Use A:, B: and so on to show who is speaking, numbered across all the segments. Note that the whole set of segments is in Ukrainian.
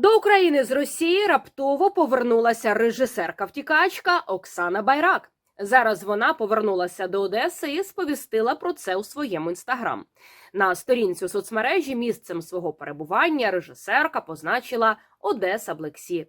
A: До України з Росії раптово повернулася режисерка-втікачка Оксана Байрак. Зараз вона повернулася до Одеси і сповістила про це у своєму інстаграм. На сторінці у соцмережі місцем свого перебування режисерка позначила Одеса Блексі.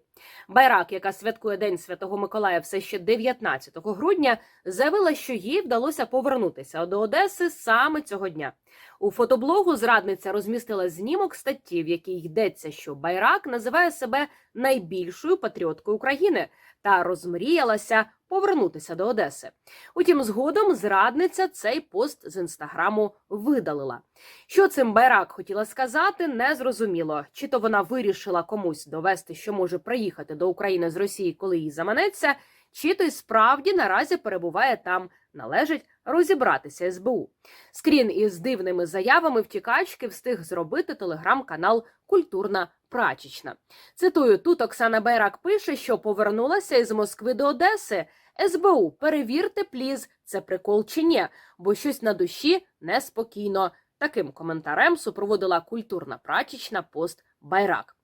A: Байрак, яка святкує День Святого Миколая все ще 19 грудня, заявила, що їй вдалося повернутися до Одеси саме цього дня. У фотоблогу зрадниця розмістила знімок статті, в якій йдеться, що Байрак називає себе найбільшою патріоткою України та розмріялася повернутися до Одеси. Утім, згодом зрадниця цей пост з інстаграму видалила. Що цим Байрак хотіла сказати, не зрозуміло. Чи то вона вирішила комусь довести, що може приїхати до України з Росії, коли їй заманеться, чи то й справді наразі перебуває там. Належить розібратися СБУ. Скрін із дивними заявами втікачки встиг зробити телеграм-канал Культурна Прачечна. Цитую, тут Оксана Байрак пише, що повернулася із Москви до Одеси. СБУ, перевірте, пліз, це прикол чи ні, бо щось на душі неспокійно. Таким коментарем супроводила культурна прачечна пост Байрак.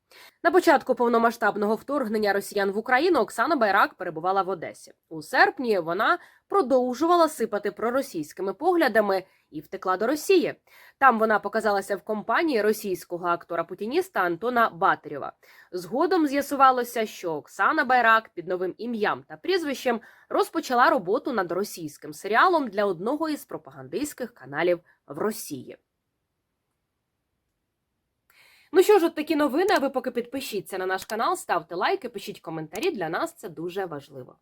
A: На початку повномасштабного вторгнення росіян в Україну Оксана Байрак перебувала в Одесі. У серпні вона продовжувала сипати проросійськими поглядами і втекла до Росії. Там вона показалася в компанії російського актора путініста Антона Батарєва. Згодом з'ясувалося, що Оксана Байрак під новим ім'ям та прізвищем розпочала роботу над російським серіалом для одного із пропагандистських каналів в Росії. Ну що ж, от такі новини. А ви поки підпишіться на наш канал, ставте лайки, пишіть коментарі. Для нас це дуже важливо.